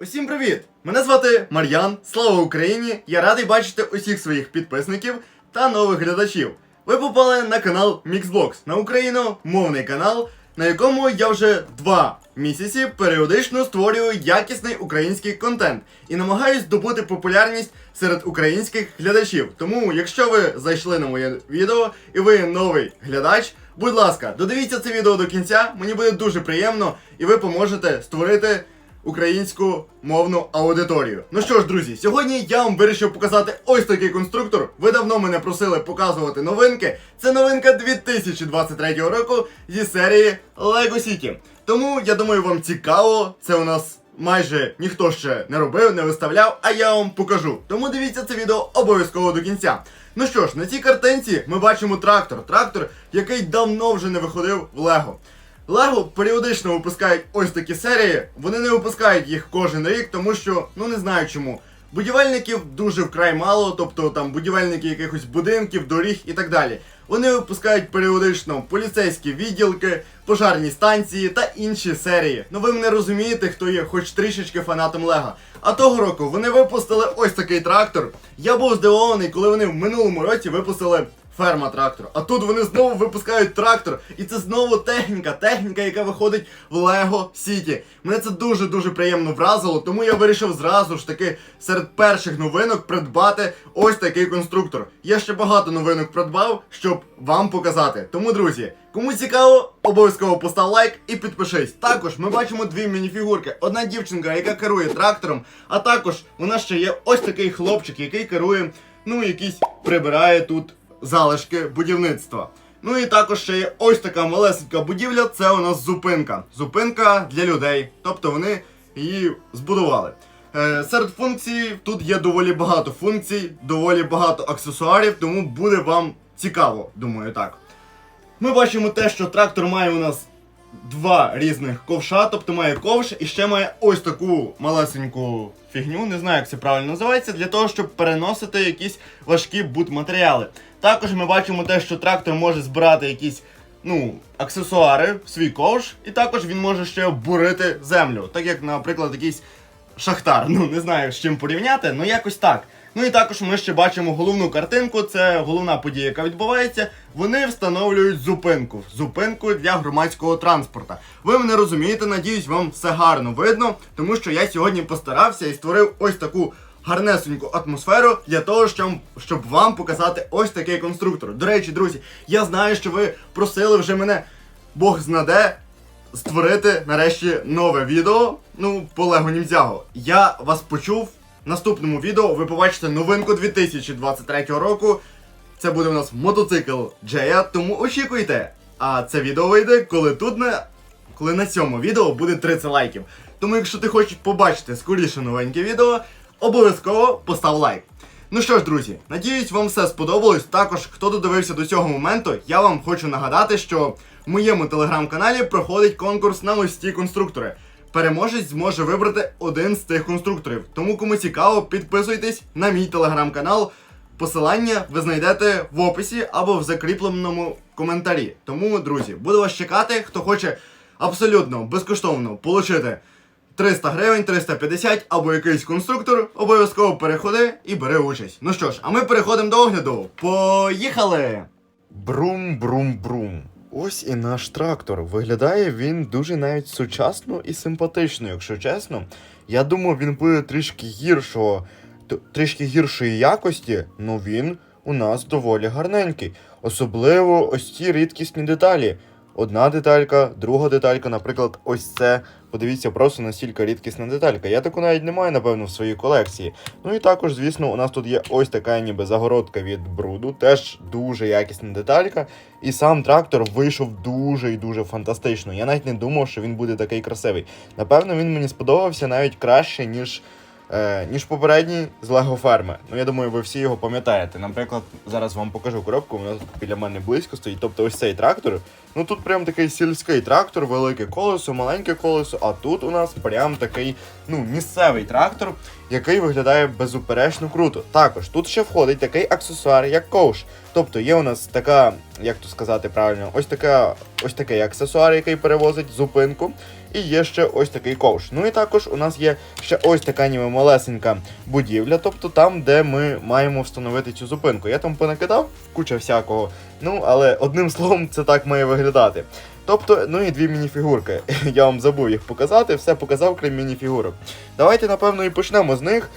Усім привіт! Мене звати Мар'ян. Слава Україні! Я радий бачити усіх своїх підписників та нових глядачів. Ви попали на канал Mixbox, на україномовний канал, на якому я вже два місяці періодично створюю якісний український контент і намагаюсь здобути популярність серед українських глядачів. Тому, якщо ви зайшли на моє відео і ви новий глядач, будь ласка, додивіться це відео до кінця. Мені буде дуже приємно, і ви поможете створити українську мовну аудиторію. Ну що ж, друзі, сьогодні я вам вирішив показати ось такий конструктор. Ви давно мене просили показувати новинки. Це новинка 2023 року зі серії Lego City. Тому я думаю, вам цікаво. Це у нас майже ніхто ще не робив, не виставляв, а я вам покажу. Тому дивіться це відео обов'язково до кінця. Ну що ж, на цій картинці ми бачимо трактор. Трактор, який давно вже не виходив в Лего. Лего періодично випускають ось такі серії. Вони не випускають їх кожен рік, тому що ну не знаю чому. Будівельників дуже вкрай мало, тобто там будівельники якихось будинків, доріг і так далі. Вони випускають періодично поліцейські відділки, пожарні станції та інші серії. Ну ви мене розумієте, хто є хоч трішечки фанатом Лего. А того року вони випустили ось такий трактор. Я був здивований, коли вони в минулому році випустили ферма трактор. А тут вони знову випускають трактор. І це знову техніка, техніка, яка виходить в Лего Сіті. Мене це дуже-дуже приємно вразило, тому я вирішив зразу ж таки серед перших новинок придбати ось такий конструктор. Я ще багато новинок придбав, щоб вам показати. Тому, друзі, кому цікаво, обов'язково постав лайк і підпишись. Також ми бачимо дві мініфігурки. Одна дівчинка, яка керує трактором, а також у нас ще є ось такий хлопчик, який керує, ну, якийсь прибирає тут залишки будівництва. Ну і також ще є ось така малесенька будівля, це у нас зупинка. Зупинка для людей. Тобто вони її збудували. Е, серед функцій тут є доволі багато функцій, доволі багато аксесуарів, тому буде вам цікаво, думаю так. Ми бачимо те, що трактор має у нас два різних ковша, тобто має ковш і ще має ось таку малесеньку фігню, не знаю, як це правильно називається, для того, щоб переносити якісь важкі будматеріали. Також ми бачимо те, що трактор може збирати якісь ну, аксесуари свій ковш, і також він може ще бурити землю, так як, наприклад, якийсь шахтар. Ну, не знаю, з чим порівняти, ну якось так. Ну і також ми ще бачимо головну картинку, це головна подія, яка відбувається. Вони встановлюють зупинку. Зупинку для громадського транспорту. Ви мене розумієте, надіюсь, вам все гарно видно, тому що я сьогодні постарався і створив ось таку гарнесеньку атмосферу для того, щоб, щоб вам показати ось такий конструктор. До речі, друзі, я знаю, що ви просили вже мене Бог знаде створити нарешті нове відео. Ну, по Лего Ніндзяго. Я вас почув. Наступному відео ви побачите новинку 2023 року. Це буде у нас мотоцикл Джея, тому очікуйте. А це відео вийде, коли тут на. Коли на цьому відео буде 30 лайків. Тому, якщо ти хочеш побачити скоріше новеньке відео, обов'язково постав лайк. Ну що ж, друзі, надіюсь, вам все сподобалось. Також, хто додивився до цього моменту, я вам хочу нагадати, що в моєму телеграм-каналі проходить конкурс на ці конструктори. Переможець зможе вибрати один з тих конструкторів. Тому, кому цікаво, підписуйтесь на мій телеграм-канал. Посилання ви знайдете в описі або в закріпленому коментарі. Тому, друзі, буду вас чекати. Хто хоче абсолютно безкоштовно отримати 300 гривень, 350 або якийсь конструктор, обов'язково переходи і бери участь. Ну що ж, а ми переходимо до огляду. Поїхали! Брум-брум-брум. Ось і наш трактор. Виглядає він дуже навіть сучасно і симпатично, якщо чесно. Я думав, він буде трішки гіршого, трішки гіршої якості, але він у нас доволі гарненький. Особливо ось ці рідкісні деталі. Одна деталька, друга деталька, наприклад, ось це. Подивіться, просто настільки рідкісна деталька. Я таку навіть не маю, напевно, в своїй колекції. Ну і також, звісно, у нас тут є ось така ніби загородка від бруду, теж дуже якісна деталька. І сам трактор вийшов дуже і дуже фантастично. Я навіть не думав, що він буде такий красивий. Напевно, він мені сподобався навіть краще, ніж. Е, ніж попередній з Лего Ферми. Ну я думаю, ви всі його пам'ятаєте. Наприклад, зараз вам покажу коробку, вона біля мене близько стоїть. Тобто ось цей трактор Ну тут прям такий сільський трактор, велике колесо, маленьке колесо, а тут у нас прям такий ну, місцевий трактор, який виглядає безуперечно круто. Також тут ще входить такий аксесуар, як ковш. Тобто є у нас така, як то сказати правильно, ось така, ось такий аксесуар, який перевозить зупинку. І є ще ось такий ковш. Ну і також у нас є ще ось така ніби малесенька будівля, тобто там, де ми маємо встановити цю зупинку. Я там понакидав куча всякого. Ну, але одним словом, це так має виглядати. Тобто, ну і дві мініфігурки. Я вам забув їх показати, все показав, крім мініфігурок. Давайте, напевно, і почнемо з них.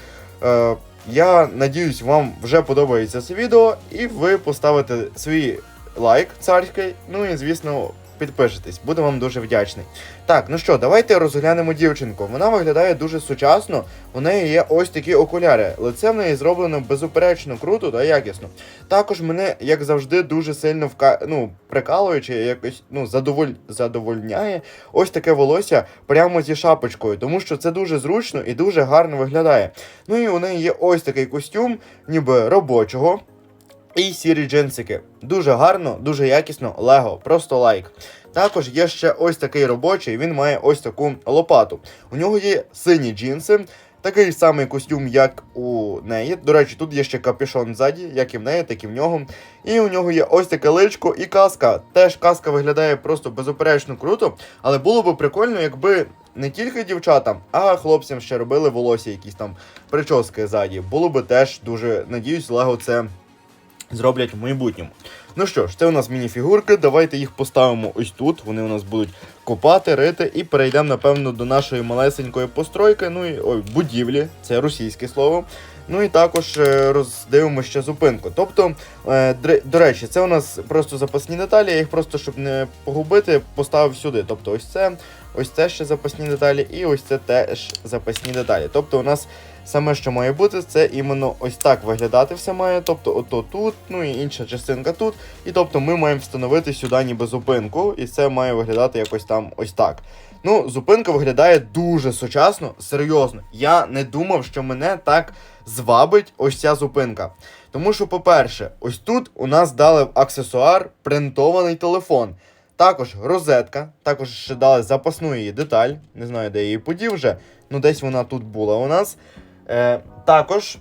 Я надіюсь, вам вже подобається це відео, і ви поставите свій лайк царський, ну і звісно. Підпишитесь, буду вам дуже вдячний. Так, ну що, давайте розглянемо дівчинку. Вона виглядає дуже сучасно. У неї є ось такі окуляри. Лице в неї зроблено безуперечно круто та якісно. Також мене, як завжди, дуже сильно вка... ну, прикалуючи, якось ну, задоволь... задовольняє ось таке волосся прямо зі шапочкою, тому що це дуже зручно і дуже гарно виглядає. Ну і у неї є ось такий костюм, ніби робочого. І сірі джинсики. Дуже гарно, дуже якісно, лего, просто лайк. Також є ще ось такий робочий, він має ось таку лопату. У нього є сині джинси, такий самий костюм, як у неї. До речі, тут є ще капюшон ззаді, як і в неї, так і в нього. І у нього є ось таке личко і каска. Теж каска виглядає просто безуперечно круто, але було б прикольно, якби не тільки дівчатам, а хлопцям ще робили волосся, якісь там прически ззаді. Було би теж дуже, надіюсь, Лего це зроблять в майбутньому. Ну що ж, це у нас мініфігурки. Давайте їх поставимо ось тут. Вони у нас будуть копати, рити, і перейдемо, напевно, до нашої малесенької постройки. Ну і ой, будівлі, це російське слово. Ну і також е, роздивимо ще зупинку. Тобто, е, до речі, це у нас просто запасні деталі. Я їх просто, щоб не погубити, поставив сюди. Тобто, ось це, ось це ще запасні деталі, і ось це теж запасні деталі. Тобто, у нас саме, що має бути, це іменно ось так виглядати все має. Тобто, ото тут, ну і інша частинка тут. І тобто ми маємо встановити сюди ніби зупинку, і це має виглядати якось там ось так. Ну, зупинка виглядає дуже сучасно, серйозно. Я не думав, що мене так звабить ось ця зупинка. Тому що, по-перше, ось тут у нас дали в аксесуар принтований телефон. Також розетка, також ще дали запасну її деталь. Не знаю, де я її подів вже. Ну, десь вона тут була у нас. Е, також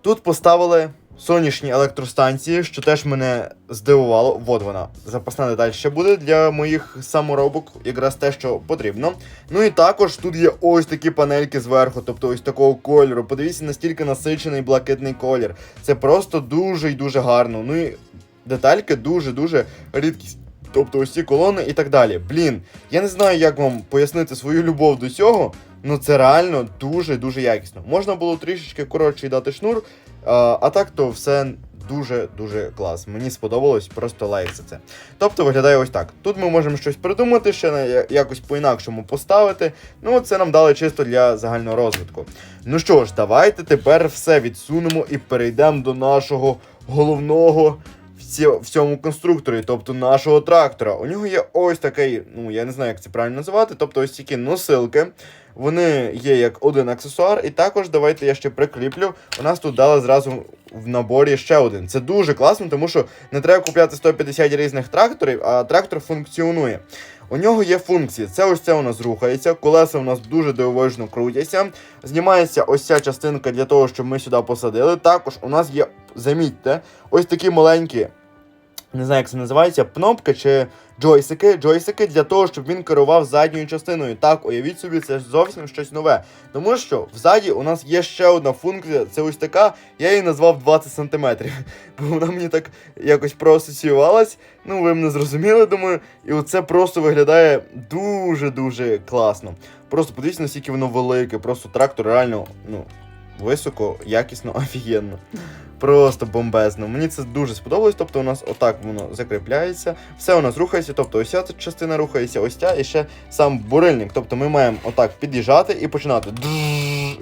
тут поставили сонячні електростанції, що теж мене здивувало. От вона. Запасна деталь ще буде для моїх саморобок, якраз те, що потрібно. Ну і також тут є ось такі панельки зверху, тобто ось такого кольору. Подивіться, настільки насичений блакитний колір. Це просто дуже і дуже гарно. Ну і детальки дуже-дуже рідкість. Тобто ось колони і так далі. Блін, я не знаю, як вам пояснити свою любов до цього. Ну це реально дуже-дуже якісно. Можна було трішечки коротший дати шнур, а, так то все дуже-дуже клас. Мені сподобалось, просто лайк за це. Тобто виглядає ось так. Тут ми можемо щось придумати, ще якось по-інакшому поставити. Ну, це нам дали чисто для загального розвитку. Ну що ж, давайте тепер все відсунемо і перейдемо до нашого головного в цьому конструкторі, тобто нашого трактора. У нього є ось такий, ну я не знаю, як це правильно називати, тобто ось такі носилки. Вони є як один аксесуар, і також давайте я ще прикріплю. У нас тут дали зразу в наборі ще один. Це дуже класно, тому що не треба купляти 150 різних тракторів, а трактор функціонує. У нього є функції. Це ось це у нас рухається, колеса у нас дуже дивовижно крутяться. Знімається ось ця частинка для того, щоб ми сюди посадили. Також у нас є, замітьте, ось такі маленькі не знаю, як це називається, кнопки чи джойсики. Джойсики для того, щоб він керував задньою частиною. Так, уявіть собі, це зовсім щось нове. Тому що взаді у нас є ще одна функція, це ось така, я її назвав 20 см. Бо вона мені так якось проасоціювалась. Ну, ви мене зрозуміли, думаю. І оце просто виглядає дуже-дуже класно. Просто подивіться, наскільки воно велике, просто трактор реально, ну, високо, якісно, офігенно. Просто бомбезно. Мені це дуже сподобалось. Тобто у нас отак воно закріпляється. Все у нас рухається, тобто ось ця частина рухається, ось ця і ще сам бурильник. Тобто ми маємо отак під'їжджати і починати.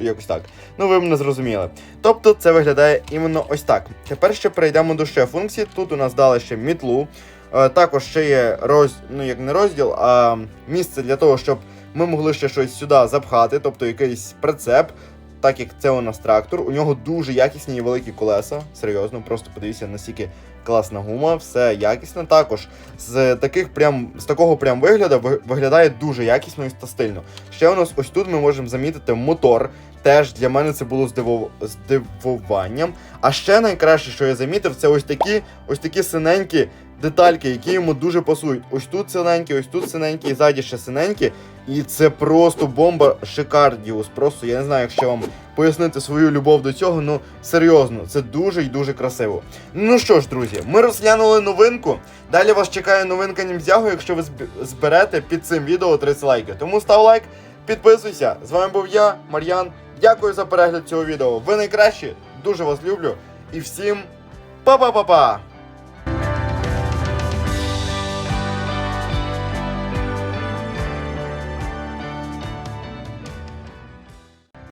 Якось так. Ну ви мене зрозуміли. Тобто це виглядає іменно ось так. Тепер ще перейдемо до ще функції. Тут у нас дали ще мітлу. Е, Також ще є роз... ну як не розділ, а місце для того, щоб ми могли ще щось сюди запхати, тобто якийсь прицеп. Так як це у нас трактор, у нього дуже якісні і великі колеса. Серйозно, просто подивіться, наскільки класна гума, все якісно. Також з таких прям з такого прям вигляду виглядає дуже якісно і стильно. Ще у нас ось тут ми можемо замітити мотор. Теж для мене це було здивов... здивуванням. А ще найкраще, що я замітив, це ось такі ось такі синенькі детальки, які йому дуже пасують. Ось тут синенькі, ось тут синенькі, і ззаді ще синенькі. І це просто бомба шикардіус. Просто я не знаю, як ще вам пояснити свою любов до цього. Ну серйозно, це дуже і дуже красиво. Ну що ж, друзі, ми розглянули новинку. Далі вас чекає новинка Німзягу, якщо ви зберете під цим відео 30 лайків. Тому став лайк, підписуйся. З вами був я, Мар'ян. Дякую за перегляд цього відео. Ви найкращі, дуже вас люблю. І всім па-па-па-па!